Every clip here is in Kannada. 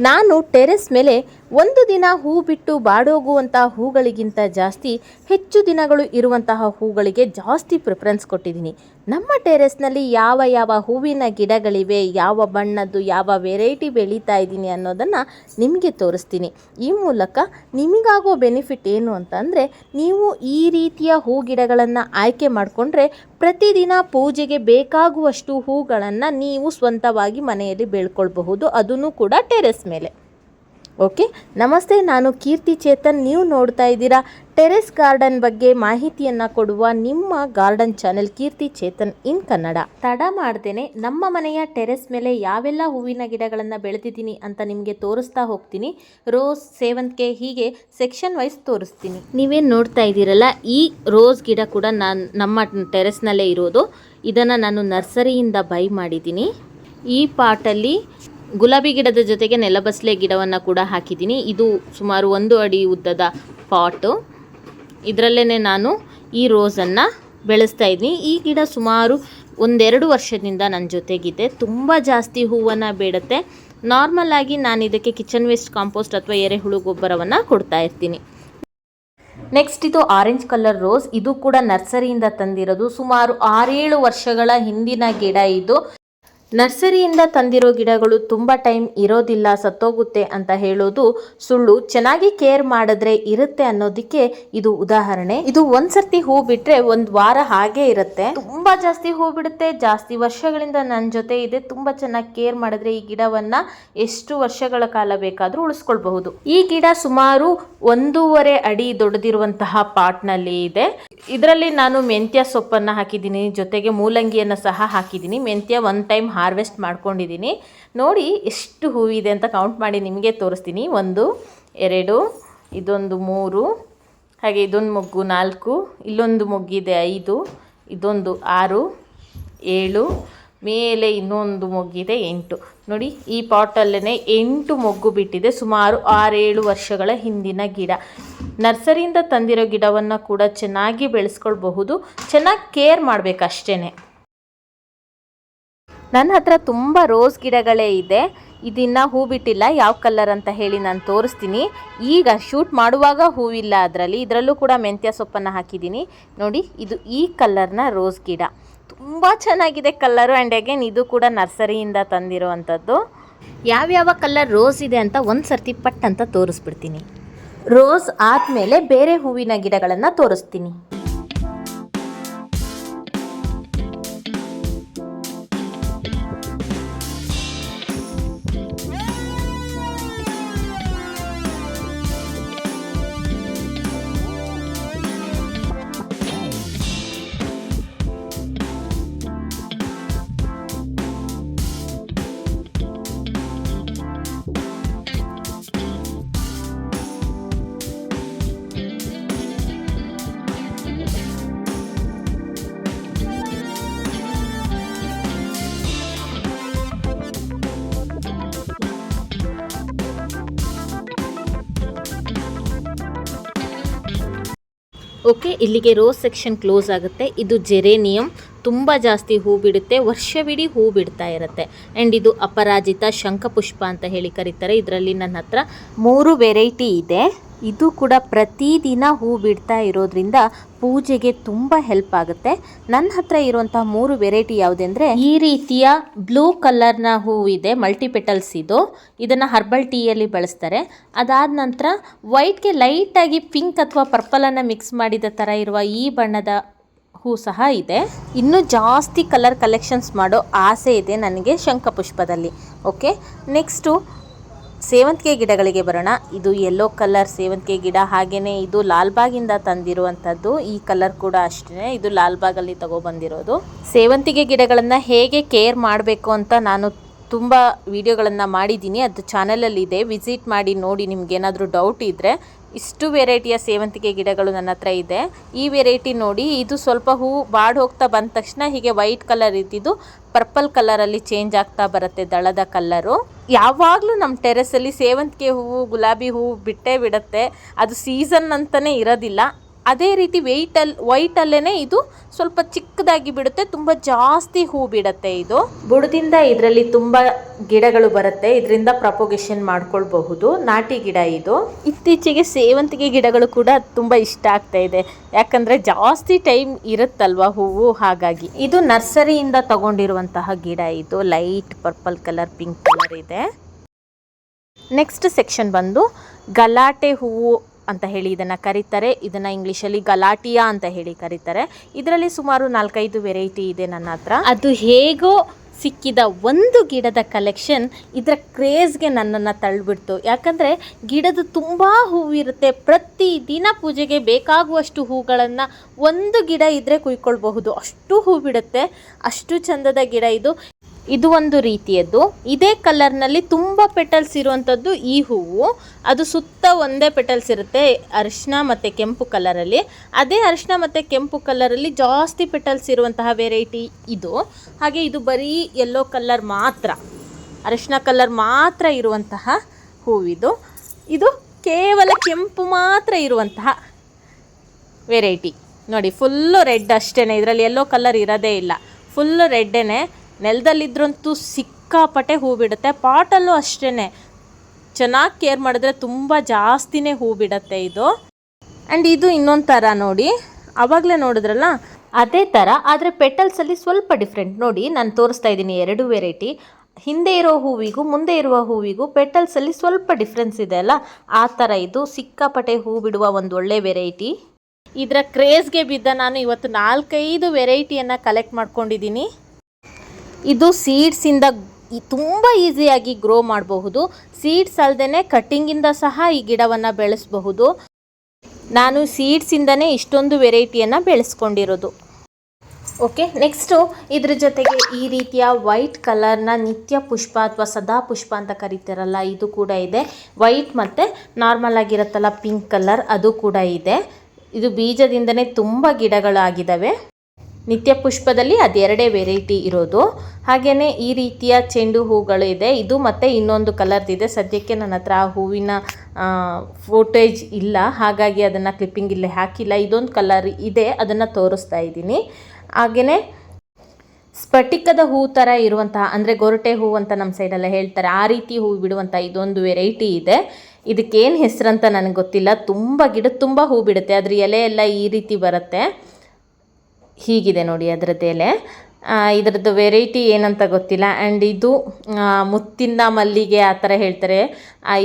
ನಾನು ಟೆರೆಸ್ ಮೇಲೆ ಒಂದು ದಿನ ಹೂ ಬಿಟ್ಟು ಬಾಡೋಗುವಂತಹ ಹೂಗಳಿಗಿಂತ ಜಾಸ್ತಿ ಹೆಚ್ಚು ದಿನಗಳು ಇರುವಂತಹ ಹೂಗಳಿಗೆ ಜಾಸ್ತಿ ಪ್ರಿಫರೆನ್ಸ್ ಕೊಟ್ಟಿದ್ದೀನಿ. ನಮ್ಮ ಟೆರೆಸ್ನಲ್ಲಿ ಯಾವ ಯಾವ ಹೂವಿನ ಗಿಡಗಳಿವೆ, ಯಾವ ಬಣ್ಣದ್ದು, ಯಾವ ವೆರೈಟಿ ಬೆಳೀತಾ ಇದ್ದೀನಿ ಅನ್ನೋದನ್ನು ನಿಮಗೆ ತೋರಿಸ್ತೀನಿ. ಈ ಮೂಲಕ ನಿಮಗಾಗೋ ಬೆನಿಫಿಟ್ ಏನು ಅಂತಂದರೆ ನೀವು ಈ ರೀತಿಯ ಹೂ ಗಿಡಗಳನ್ನು ಆಯ್ಕೆ ಮಾಡಿಕೊಂಡ್ರೆ ಪ್ರತಿದಿನ ಪೂಜೆಗೆ ಬೇಕಾಗುವಷ್ಟು ಹೂಗಳನ್ನು ನೀವು ಸ್ವಂತವಾಗಿ ಮನೆಯಲ್ಲಿ ಬೆಳ್ಕೊಳ್ಬಹುದು. ಅದನ್ನು ಕೂಡ ಟೆರೆಸ್ ಮೇಲೆ. ಓಕೆ? ನಮಸ್ತೆ, ನಾನು ಕೀರ್ತಿ ಚೇತನ್. ನೀವು ನೋಡ್ತಾ ಇದ್ದೀರಾ ಟೆರೆಸ್ ಗಾರ್ಡನ್ ಬಗ್ಗೆ ಮಾಹಿತಿಯನ್ನು ಕೊಡುವ ನಿಮ್ಮ garden channel Keerthi Chetan in Kannada. ತಡ ಮಾಡ್ದೇನೆ, ನಮ್ಮ ಮನೆಯ ಟೆರೆಸ್ ಮೇಲೆ ಯಾವೆಲ್ಲ ಹೂವಿನ ಗಿಡಗಳನ್ನು ಬೆಳೆದಿದ್ದೀನಿ ಅಂತ ನಿಮಗೆ ತೋರಿಸ್ತಾ ಹೋಗ್ತೀನಿ. ರೋಸ್, ಸೇವಂತಿಗೆ ಹೀಗೆ ಸೆಕ್ಷನ್ ವೈಸ್ ತೋರಿಸ್ತೀನಿ. ನೀವೇನು ನೋಡ್ತಾ ಇದ್ದೀರಲ್ಲ, ಈ ರೋಸ್ ಗಿಡ ಕೂಡ ನಾನು, ನಮ್ಮ ಟೆರೆಸ್ನಲ್ಲೇ ಇರೋದು. ಇದನ್ನು ನಾನು ನರ್ಸರಿಯಿಂದ ಬೈ ಮಾಡಿದ್ದೀನಿ. ಈ ಪಾಟಲ್ಲಿ ಗುಲಾಬಿ ಗಿಡದ ಜೊತೆಗೆ ನೆಲಬಸಳೆ ಗಿಡವನ್ನು ಕೂಡ ಹಾಕಿದ್ದೀನಿ. ಇದು ಸುಮಾರು ಒಂದು ಅಡಿ ಉದ್ದದ ಪಾಟು. ಇದರಲ್ಲೇ ನಾನು ಈ ರೋಸನ್ನು ಬೆಳೆಸ್ತಾ ಇದ್ದೀನಿ. ಈ ಗಿಡ ಸುಮಾರು ಒಂದೆರಡು ವರ್ಷದಿಂದ ನನ್ನ ಜೊತೆಗಿದೆ. ತುಂಬ ಜಾಸ್ತಿ ಹೂವನ್ನು ಬೇಡುತ್ತೆ. ನಾರ್ಮಲ್ ಆಗಿ ನಾನು ಇದಕ್ಕೆ ಕಿಚನ್ ವೇಸ್ಟ್ ಕಾಂಪೋಸ್ಟ್ ಅಥವಾ ಎರೆಹುಳು ಗೊಬ್ಬರವನ್ನು ಕೊಡ್ತಾ ಇರ್ತೀನಿ. ನೆಕ್ಸ್ಟ್ ಇದು ಆರೆಂಜ್ ಕಲರ್ ರೋಸ್ ಇದು ಕೂಡ ನರ್ಸರಿಯಿಂದ ತಂದಿರೋದು. ಸುಮಾರು ಆರೇಳು ವರ್ಷಗಳ ಹಿಂದಿನ ಗಿಡ ಇದು. ನರ್ಸರಿಯಿಂದ ತಂದಿರೋ ಗಿಡಗಳು ತುಂಬ ಟೈಮ್ ಇರೋದಿಲ್ಲ, ಸತ್ತೋಗುತ್ತೆ ಅಂತ ಹೇಳೋದು ಸುಳ್ಳು. ಚೆನ್ನಾಗಿ ಕೇರ್ ಮಾಡಿದ್ರೆ ಇರುತ್ತೆ ಅನ್ನೋದಕ್ಕೆ ಇದು ಉದಾಹರಣೆ. ಇದು ಒಂದ್ಸರ್ತಿ ಹೂ ಬಿಟ್ರೆ ಒಂದ್ ವಾರ ಹಾಗೆ ಇರುತ್ತೆ. ತುಂಬಾ ಜಾಸ್ತಿ ಹೂ ಬಿಡುತ್ತೆ, ಜಾಸ್ತಿ ವರ್ಷಗಳಿಂದ ನನ್ನ ಜೊತೆ ಇದೆ. ತುಂಬಾ ಚೆನ್ನಾಗಿ ಕೇರ್ ಮಾಡಿದ್ರೆ ಈ ಗಿಡವನ್ನ ಎಷ್ಟು ವರ್ಷಗಳ ಕಾಲ ಬೇಕಾದರೂ ಉಳಿಸ್ಕೊಳ್ಬಹುದು. ಈ ಗಿಡ ಸುಮಾರು ಒಂದೂವರೆ ಅಡಿ ದೊಡ್ಡದಿರುವಂತಹ ಪಾಟ್ನಲ್ಲಿ ಇದೆ. ಇದರಲ್ಲಿ ನಾನು ಮೆಂತ್ಯ ಸೊಪ್ಪನ್ನು ಹಾಕಿದ್ದೀನಿ, ಜೊತೆಗೆ ಮೂಲಂಗಿಯನ್ನು ಸಹ ಹಾಕಿದ್ದೀನಿ. ಮೆಂತ್ಯ ಒನ್ ಟೈಮ್ ಹಾರ್ವೆಸ್ಟ್ ಮಾಡ್ಕೊಂಡಿದ್ದೀನಿ. ನೋಡಿ ಎಷ್ಟು ಹೂವಿದೆ ಅಂತ ಕೌಂಟ್ ಮಾಡಿ ನಿಮಗೆ ತೋರಿಸ್ತೀನಿ. ಒಂದು, ಎರಡು, ಇದೊಂದು ಮೂರು, ಹಾಗೆ ಇದೊಂದು ಮೊಗ್ಗು ನಾಲ್ಕು, ಇಲ್ಲೊಂದು ಮೊಗ್ಗಿದೆ ಐದು, ಇದೊಂದು ಆರು, ಏಳು ಮೇಲೆ ಇನ್ನೊಂದು ಮೊಗ್ಗಿದೆ, ಎಂಟು. ನೋಡಿ, ಈ ಪಾಟಲ್ಲೇ ಎಂಟು ಮೊಗ್ಗು ಬಿಟ್ಟಿದೆ, ಸುಮಾರು ಆರೇಳು ವರ್ಷಗಳ ಹಿಂದಿನ ಗಿಡ. ನರ್ಸರಿಯಿಂದ ತಂದಿರೋ ಗಿಡವನ್ನು ಕೂಡ ಚೆನ್ನಾಗಿ ಬೆಳೆಸ್ಕೊಳ್ಬಹುದು, ಚೆನ್ನಾಗಿ ಕೇರ್ ಮಾಡಬೇಕಷ್ಟೇ ನನ್ನ ಹತ್ರ ತುಂಬ ರೋಸ್ ಗಿಡಗಳೇ ಇದೆ, ಇದನ್ನ ಹೂ ಬಿಟ್ಟಿಲ್ಲ, ಯಾವ ಕಲರ್ ಅಂತ ಹೇಳಿ ನಾನು ತೋರಿಸ್ತೀನಿ. ಈಗ ಶೂಟ್ ಮಾಡುವಾಗ ಹೂವಿಲ್ಲ ಅದರಲ್ಲಿ, ಇದರಲ್ಲೂ ಕೂಡ ಮೆಂತ್ಯ ಸೊಪ್ಪನ್ನು ಹಾಕಿದ್ದೀನಿ. ನೋಡಿ, ಇದು ಈ ಕಲರ್ನ ರೋಸ್ ಗಿಡ. ತುಂಬ ಚೆನ್ನಾಗಿದೆ ಕಲ್ಲರು ಆ್ಯಂಡ್ ಅಗೇನ್ ಇದು ಕೂಡ ನರ್ಸರಿಯಿಂದ ತಂದಿರುವಂಥದ್ದು. ಯಾವ್ಯಾವ ಕಲರ್ ರೋಸ್ ಇದೆ ಅಂತ ಒಂದು ಸರ್ತಿ ಪಟ್ ಅಂತ ತೋರಿಸ್ಬಿಡ್ತೀನಿ. ರೋಸ್ ಆದಮೇಲೆ ಬೇರೆ ಹೂವಿನ ಗಿಡಗಳನ್ನು ತೋರಿಸ್ತೀನಿ. ಓಕೆ, ಇಲ್ಲಿಗೆ ರೋಸ್ ಸೆಕ್ಷನ್ ಕ್ಲೋಸ್ ಆಗುತ್ತೆ. ಇದು ಜೆರೇನಿಯಂ. ತುಂಬ ಜಾಸ್ತಿ ಹೂ ಬಿಡುತ್ತೆ. ವರ್ಷವಿಡೀ ಹೂ ಬಿಡ್ತಾ ಇರುತ್ತೆ. ಆ್ಯಂಡ್ ಇದು ಅಪರಾಜಿತ ಶಂಖಪುಷ್ಪ ಅಂತ ಹೇಳಿ ಕರೀತಾರೆ. ಇದರಲ್ಲಿ ನನ್ನ ಹತ್ರ ಮೂರು ವೆರೈಟಿ ಇದೆ. ಇದು ಕೂಡ ಪ್ರತಿದಿನ ಹೂ ಬಿಡ್ತಾ ಇರೋದ್ರಿಂದ ಪೂಜೆಗೆ ತುಂಬ ಹೆಲ್ಪ್ ಆಗುತ್ತೆ. ನನ್ನ ಹತ್ರ ಇರುವಂಥ ಮೂರು ವೆರೈಟಿ ಯಾವುದೆಂದರೆ ಈ ರೀತಿಯ ಬ್ಲೂ ಕಲರ್ನ ಹೂ ಇದೆ ಮಲ್ಟಿಪೆಟಲ್ಸ್ ಇದು. ಇದನ್ನು ಹರ್ಬಲ್ ಟೀಯಲ್ಲಿ ಬಳಸ್ತಾರೆ. ಅದಾದ ನಂತರ ವೈಟ್ಗೆ ಲೈಟಾಗಿ ಪಿಂಕ್ ಅಥವಾ ಪರ್ಪಲನ್ನು ಮಿಕ್ಸ್ ಮಾಡಿದ ಥರ ಇರುವ ಈ ಬಣ್ಣದ ಹೂ ಸಹ ಇದೆ. ಇನ್ನೂ ಜಾಸ್ತಿ ಕಲರ್ ಕಲೆಕ್ಷನ್ಸ್ ಮಾಡೋ ಆಸೆ ಇದೆ ನನಗೆ ಶಂಖಪುಷ್ಪದಲ್ಲಿ. ಓಕೆ ನೆಕ್ಸ್ಟು ಸೇವಂತಿಗೆ ಗಿಡಗಳಿಗೆ ಬರೋಣ. ಇದು ಯೆಲ್ಲೋ ಕಲರ್ ಸೇವಂತಿಗೆ ಗಿಡ. ಹಾಗೆಯೇ ಇದು ಲಾಲ್ಬಾಗಿಂದ ತಂದಿರುವಂಥದ್ದು. ಈ ಕಲರ್ ಕೂಡ ಅಷ್ಟೇ ಇದು ಲಾಲ್ಬಾಗಲ್ಲಿ ತಗೊಬಂದಿರೋದು. ಸೇವಂತಿಗೆ ಗಿಡಗಳನ್ನು ಹೇಗೆ ಕೇರ್ ಮಾಡಬೇಕು ಅಂತ ನಾನು ತುಂಬ ವಿಡಿಯೋಗಳನ್ನು ಮಾಡಿದ್ದೀನಿ. ಅದು ಚಾನಲಲ್ಲಿದೆ. ವಿಸಿಟ್ ಮಾಡಿ ನೋಡಿ ನಿಮ್ಗೇನಾದರೂ ಡೌಟ್ ಇದ್ದರೆ ಇಷ್ಟು ವೆರೈಟಿಯ ಸೇವಂತಿಗೆ ಗಿಡಗಳು ನನ್ನ ಹತ್ರ ಇದೆ. ಈ ವೆರೈಟಿ ನೋಡಿ, ಇದು ಸ್ವಲ್ಪ ಹೂ ಬಾಡ್ ಹೋಗ್ತಾ ಬಂದ ತಕ್ಷಣ ಹೀಗೆ ವೈಟ್ ಕಲರ್ ಇದ್ದಿದ್ದು ಪರ್ಪಲ್ ಕಲರಲ್ಲಿ ಚೇಂಜ್ ಆಗ್ತಾ ಬರುತ್ತೆ ದಳದ ಕಲ್ಲರು ಯಾವಾಗಲೂ ನಮ್ಮ ಟೆರೆಸಲ್ಲಿ ಸೇವಂತಿಗೆ ಹೂವು, ಗುಲಾಬಿ ಹೂವು ಬಿಟ್ಟೇ ಬಿಡುತ್ತೆ. ಅದು ಸೀಸನ್ ಅಂತಲೇ ಇರೋದಿಲ್ಲ. ಅದೇ ರೀತಿ ವೆಯ್ಟಲ್ಲಿ ವೈಟಲ್ಲೇ ಇದು ಸ್ವಲ್ಪ ಚಿಕ್ಕದಾಗಿ ಬಿಡುತ್ತೆ ತುಂಬ ಜಾಸ್ತಿ ಹೂ ಬಿಡುತ್ತೆ ಇದು. ಬುಡದಿಂದ ಇದರಲ್ಲಿ ತುಂಬ ಗಿಡಗಳು ಬರುತ್ತೆ ಇದರಿಂದ ಪ್ರಪೋಗೇಷನ್ ಮಾಡ್ಕೊಳ್ಬಹುದು ನಾಟಿ ಗಿಡ ಇದು. ಇತ್ತೀಚೆಗೆ ಸೇವಂತಿಗೆ ಗಿಡಗಳು ಕೂಡ ತುಂಬ ಇಷ್ಟ ಆಗ್ತಾ ಇದೆ ಯಾಕಂದ್ರೆ ಜಾಸ್ತಿ ಟೈಮ್ ಇರುತ್ತಲ್ವ ಹೂವು ಹಾಗಾಗಿ. ಇದು ನರ್ಸರಿಯಿಂದ ತಗೊಂಡಿರುವಂತಹ ಗಿಡ ಇದು light purple colour pink colour ಇದೆ. ನೆಕ್ಸ್ಟ್ ಸೆಕ್ಷನ್ ಬಂದು ಗಲಾಟೆ ಹೂವು ಅಂತ ಹೇಳಿ ಇದನ್ನು ಕರೀತಾರೆ. ಇದನ್ನು ಇಂಗ್ಲೀಷಲ್ಲಿ ಗಲಾಟಿಯಾ ಅಂತ ಹೇಳಿ ಕರೀತಾರೆ. ಇದರಲ್ಲಿ ಸುಮಾರು ನಾಲ್ಕೈದು ವೆರೈಟಿ ಇದೆ ನನ್ನ ಹತ್ರ. ಅದು ಹೇಗೋ ಸಿಕ್ಕಿದ ಒಂದು ಗಿಡದ ಕಲೆಕ್ಷನ್ ಇದರ ಕ್ರೇಜ್ಗೆ ನನ್ನನ್ನು ತಳ್ಳಿಬಿಡ್ತು. ಯಾಕಂದರೆ ಗಿಡದ ತುಂಬ ಹೂವಿರುತ್ತೆ ಪ್ರತಿ ದಿನ ಪೂಜೆಗೆ ಬೇಕಾಗುವಷ್ಟು ಹೂಗಳನ್ನು ಒಂದು ಗಿಡ ಇದ್ದರೆ ಕುಯ್ಕೊಳ್ಬಹುದು. ಅಷ್ಟು ಹೂ ಬಿಡುತ್ತೆ. ಅಷ್ಟು ಚಂದದ ಗಿಡ ಇದು. ಇದು ಒಂದು ರೀತಿಯದ್ದು. ಇದೇ ಕಲರ್ನಲ್ಲಿ ತುಂಬ ಪೆಟಲ್ಸ್ ಇರುವಂಥದ್ದು ಈ ಹೂವು. ಅದು ಸುತ್ತ ಒಂದೇ ಪೆಟಲ್ಸ್ ಇರುತ್ತೆ ಅರಿಶಿನ ಮತ್ತು ಕೆಂಪು ಕಲರಲ್ಲಿ. ಅದೇ ಅರಿಶಿನ ಮತ್ತು ಕೆಂಪು ಕಲರಲ್ಲಿ ಜಾಸ್ತಿ ಪೆಟಲ್ಸ್ ಇರುವಂತಹ ವೆರೈಟಿ ಇದು. ಹಾಗೆ ಇದು ಬರೀ ಯೆಲ್ಲೋ ಕಲರ್ ಮಾತ್ರ. ಅರಿಶಿನ ಕಲರ್ ಮಾತ್ರ ಇರುವಂತಹ ಹೂವಿದು. ಇದು ಕೇವಲ ಕೆಂಪು ಮಾತ್ರ ಇರುವಂತಹ ವೆರೈಟಿ ನೋಡಿ ಫುಲ್ಲು ರೆಡ್ ಅಷ್ಟೇ ಇದರಲ್ಲಿ ಎಲ್ಲೋ ಕಲರ್ ಇರೋದೇ ಇಲ್ಲ. ಫುಲ್ಲು ರೆಡ್ಡೇನೆ ನೆಲದಲ್ಲಿದ್ರಂತೂ ಸಿಕ್ಕಾಪಟ್ಟೆ ಹೂ ಬಿಡುತ್ತೆ ಪಾಟಲ್ಲೂ ಅಷ್ಟೇ ಚೆನ್ನಾಗಿ ಕೇರ್ ಮಾಡಿದ್ರೆ ತುಂಬ ಜಾಸ್ತಿನೇ ಹೂ ಬಿಡುತ್ತೆ ಇದು. ಆ್ಯಂಡ್ ಇದು ಇನ್ನೊಂದು ಥರ ನೋಡಿ. ಆವಾಗಲೇ ನೋಡಿದ್ರಲ್ಲ? ಅದೇ ಥರ ಆದರೆ ಪೆಟಲ್ಸಲ್ಲಿ ಸ್ವಲ್ಪ ಡಿಫ್ರೆಂಟ್. ನೋಡಿ, ನಾನು ತೋರಿಸ್ತಾ ಇದ್ದೀನಿ ಎರಡು ವೆರೈಟಿ. ಹಿಂದೆ ಇರೋ ಹೂವಿಗೂ ಮುಂದೆ ಇರುವ ಹೂವಿಗೂ ಪೆಟಲ್ಸಲ್ಲಿ ಸ್ವಲ್ಪ ಡಿಫ್ರೆನ್ಸ್ ಇದೆ ಅಲ್ಲ? ಆ ಥರ ಇದು ಸಿಕ್ಕಾಪಟ್ಟೆ ಹೂ ಬಿಡುವ ಒಂದು ಒಳ್ಳೆ ವೆರೈಟಿ. ಇದರ ಕ್ರೇಜ್ಗೆ ಬಿದ್ದ ನಾನು ಇವತ್ತು ನಾಲ್ಕೈದು ವೆರೈಟಿಯನ್ನು ಕಲೆಕ್ಟ್ ಮಾಡ್ಕೊಂಡಿದ್ದೀನಿ. ಇದು ಸೀಡ್ಸಿಂದ ತುಂಬ ಈಸಿಯಾಗಿ ಗ್ರೋ ಮಾಡಬಹುದು. ಸೀಡ್ಸ್ ಅಲ್ಲದೆ ಕಟ್ಟಿಂಗಿಂದ ಸಹ ಈ ಗಿಡವನ್ನು ಬೆಳೆಸಬಹುದು. ನಾನು ಸೀಡ್ಸಿಂದನೇ ಇಷ್ಟೊಂದು ವೆರೈಟಿಯನ್ನು ಬೆಳೆಸ್ಕೊಂಡಿರೋದು. ಓಕೆ ನೆಕ್ಸ್ಟು ಇದ್ರ ಜೊತೆಗೆ ಈ ರೀತಿಯ ವೈಟ್ ಕಲರ್ನ ನಿತ್ಯ ಪುಷ್ಪ ಅಥವಾ ಸದಾ ಪುಷ್ಪ ಅಂತ ಕರಿತಾರಲ್ಲ, ಇದು ಕೂಡ ಇದೆ. ವೈಟ್ ಮತ್ತು ನಾರ್ಮಲ್ ಆಗಿರುತ್ತಲ್ಲ ಪಿಂಕ್ ಕಲರ್ ಅದು ಕೂಡ ಇದೆ. ಇದು ಬೀಜದಿಂದನೇ ತುಂಬ ಗಿಡಗಳಾಗಿದ್ದಾವೆ. ನಿತ್ಯ ಪುಷ್ಪದಲ್ಲಿ ಅದೆರಡೇ ವೆರೈಟಿ ಇರೋದು. ಹಾಗೆಯೇ ಈ ರೀತಿಯ ಚೆಂಡು ಹೂಗಳು ಇದೆ. ಇದು ಮತ್ತು ಇನ್ನೊಂದು ಕಲರ್ದಿದೆ ಸದ್ಯಕ್ಕೆ ನನ್ನ ಹತ್ರ ಆ ಹೂವಿನ ಫೋಟೇಜ್ ಇಲ್ಲ. ಹಾಗಾಗಿ ಅದನ್ನು ಕ್ಲಿಪ್ಪಿಂಗ್ ಇಲ್ಲೇ ಹಾಕಿಲ್ಲ. ಇದೊಂದು ಕಲರ್ ಇದೆ. ಅದನ್ನು ತೋರಿಸ್ತಾ ಇದ್ದೀನಿ. ಹಾಗೆಯೇ ಸ್ಫಟಿಕದ ಹೂ ಥರ ಇರುವಂತಹ, ಅಂದರೆ ಗೊರಟೆ ಹೂ ಅಂತ ನಮ್ಮ ಸೈಡೆಲ್ಲ ಹೇಳ್ತಾರೆ. ಆ ರೀತಿ ಹೂ ಬಿಡುವಂಥ ಇದೊಂದು ವೆರೈಟಿ ಇದೆ. ಇದಕ್ಕೇನು ಹೆಸರಂತ ನನಗೆ ಗೊತ್ತಿಲ್ಲ. ತುಂಬ ಗಿಡ, ತುಂಬ ಹೂ ಬಿಡುತ್ತೆ. ಅದ್ರ ಎಲೆ ಎಲ್ಲ ಈ ರೀತಿ ಬರುತ್ತೆ. ಹೀಗಿದೆ ನೋಡಿ ಅದರದ್ದು ಎಲೆ ಇದರದ್ದು ವೆರೈಟಿ ಏನಂತ ಗೊತ್ತಿಲ್ಲ. ಆ್ಯಂಡ್ ಇದು ಮುತ್ತಿನ ಮಲ್ಲಿಗೆ ಆ ಥರ ಹೇಳ್ತಾರೆ.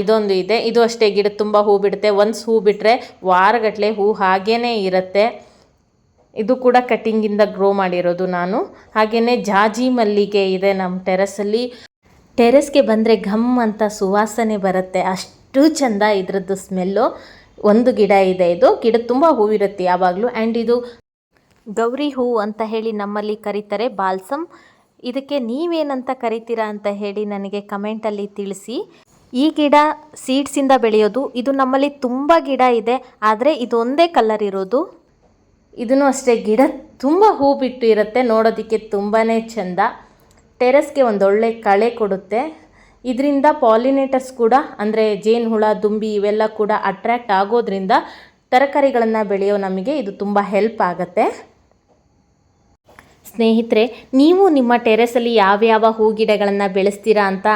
ಇದೊಂದು ಇದೆ. ಇದು ಅಷ್ಟೇ ಗಿಡ ತುಂಬ ಹೂ ಬಿಡುತ್ತೆ. ಒನ್ಸ್ ಹೂ ಬಿಟ್ಟರೆ ವಾರಗಟ್ಟಲೆ ಹೂ ಹಾಗೇ ಇರುತ್ತೆ. ಇದು ಕೂಡ ಕಟ್ಟಿಂಗಿಂದ ಗ್ರೋ ಮಾಡಿರೋದು ನಾನು. ಹಾಗೆಯೇ ಜಾಜಿ ಮಲ್ಲಿಗೆ ಇದೆ ನಮ್ಮ ಟೆರಸಲ್ಲಿ ಟೆರೆಸ್ಗೆ ಬಂದರೆ ಘಮ್ ಅಂತ ಸುವಾಸನೆ ಬರುತ್ತೆ. ಅಷ್ಟು ಚಂದ ಇದ್ರದ್ದು ಸ್ಮೆಲ್ಲು ಒಂದು ಗಿಡ ಇದೆ ಇದು. ಗಿಡ ತುಂಬ ಹೂವಿರುತ್ತೆ ಯಾವಾಗಲೂ. ಆ್ಯಂಡ್ ಇದು ಗೌರಿ ಹೂ ಅಂತ ಹೇಳಿ ನಮ್ಮಲ್ಲಿ ಕರೀತಾರೆ ಬಾಲ್ಸಮ್ ಇದಕ್ಕೆ ನೀವೇನಂತ ಕರಿತೀರಾ ಅಂತ ಹೇಳಿ ನನಗೆ ಕಮೆಂಟಲ್ಲಿ ತಿಳಿಸಿ. ಈ ಗಿಡ ಸೀಡ್ಸಿಂದ ಬೆಳೆಯೋದು, ಇದು ನಮ್ಮಲ್ಲಿ ತುಂಬ ಗಿಡ ಇದೆ, ಆದರೆ ಇದೊಂದೇ ಕಲರ್ ಇರೋದು. ಇದನ್ನು ಅಷ್ಟೇ, ಗಿಡ ತುಂಬ ಹೂ ಬಿಟ್ಟು ಇರುತ್ತೆ, ನೋಡೋದಕ್ಕೆ ತುಂಬಾ ಚೆಂದ. ಟೆರೆಸ್ಗೆ ಒಂದೊಳ್ಳೆ ಕಳೆ ಕೊಡುತ್ತೆ. ಇದರಿಂದ ಪಾಲಿನೇಟರ್ಸ್ ಕೂಡ, ಅಂದರೆ ಜೇನು ಹುಳ, ದುಂಬಿ ಇವೆಲ್ಲ ಕೂಡ ಅಟ್ರ್ಯಾಕ್ಟ್ ಆಗೋದ್ರಿಂದ ತರಕಾರಿಗಳನ್ನು ಬೆಳೆಯೋ ನಮಗೆ ಇದು ತುಂಬ ಹೆಲ್ಪ್ ಆಗುತ್ತೆ. ಸ್ನೇಹಿತರೆ, ನೀವು ನಿಮ್ಮ ಟೆರೆಸಲ್ಲಿ ಯಾವ್ಯಾವ ಹೂ ಗಿಡಗಳನ್ನು ಬೆಳೆಸ್ತೀರಾ ಅಂತ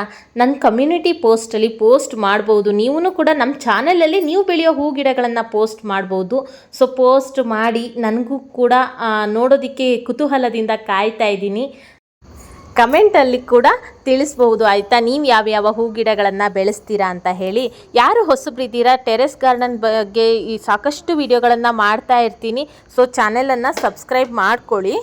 ನನ್ನ ಕಮ್ಯುನಿಟಿ ಪೋಸ್ಟಲ್ಲಿ ಪೋಸ್ಟ್ ಮಾಡ್ಬೋದು. ನೀವೂ ಕೂಡ ನಮ್ಮ ಚಾನಲಲ್ಲಿ ನೀವು ಬೆಳೆಯೋ ಹೂ ಗಿಡಗಳನ್ನು ಪೋಸ್ಟ್ ಮಾಡ್ಬೋದು. ಸೊ, ಪೋಸ್ಟ್ ಮಾಡಿ ನನಗೂ ಕೂಡ ನೋಡೋದಕ್ಕೆ ಕುತೂಹಲದಿಂದ ಕಾಯ್ತಾ ಇದ್ದೀನಿ. ಕಮೆಂಟಲ್ಲಿ ಕೂಡ ತಿಳಿಸ್ಬಹುದು ಆಯಿತಾ? ನೀವು ಯಾವ್ಯಾವ ಹೂ ಗಿಡಗಳನ್ನು ಬೆಳೆಸ್ತೀರಾ ಅಂತ ಹೇಳಿ. ಯಾರು ಹೊಸಬ್ರಿದ್ದೀರಾ ಟೆರೆಸ್ ಗಾರ್ಡನ್ ಬಗ್ಗೆ ಈ ಸಾಕಷ್ಟು ವಿಡಿಯೋಗಳನ್ನು ಮಾಡ್ತಾ ಇರ್ತೀನಿ. ಸೊ, ಚಾನೆಲನ್ನು ಸಬ್ಸ್ಕ್ರೈಬ್ ಮಾಡ್ಕೊಳ್ಳಿ.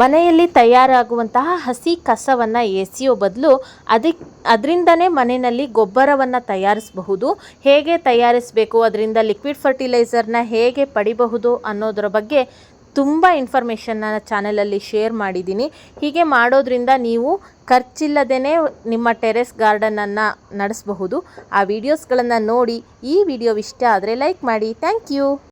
ಮನೆಯಲ್ಲಿ ತಯಾರಾಗುವಂತಹ ಹಸಿ ಕಸವನ್ನು ಎಸೆಯೋ ಬದಲು ಅದಕ್ಕೆ ಅದರಿಂದನೇ ಮನೆಯಲ್ಲಿ ಗೊಬ್ಬರವನ್ನು ತಯಾರಿಸಬಹುದು. ಹೇಗೆ ತಯಾರಿಸಬೇಕು, ಅದರಿಂದ ಲಿಕ್ವಿಡ್ ಫರ್ಟಿಲೈಸರ್ನ ಹೇಗೆ ಪಡಿಬಹುದು ಅನ್ನೋದರ ಬಗ್ಗೆ ತುಂಬ ಇನ್ಫಾರ್ಮೇಷನ್ನ ಚಾನಲಲ್ಲಿ ಶೇರ್ ಮಾಡಿದ್ದೀನಿ. ಹೀಗೆ ಮಾಡೋದ್ರಿಂದ ನೀವು ಖರ್ಚಿಲ್ಲದೇ ನಿಮ್ಮ ಟೆರೆಸ್ ಗಾರ್ಡನನ್ನು ನಡೆಸಬಹುದು. ಆ ವಿಡಿಯೋಸ್ಗಳನ್ನು ನೋಡಿ ಈ ವಿಡಿಯೋ ಇಷ್ಟ ಆದರೆ ಲೈಕ್ ಮಾಡಿ. Thank you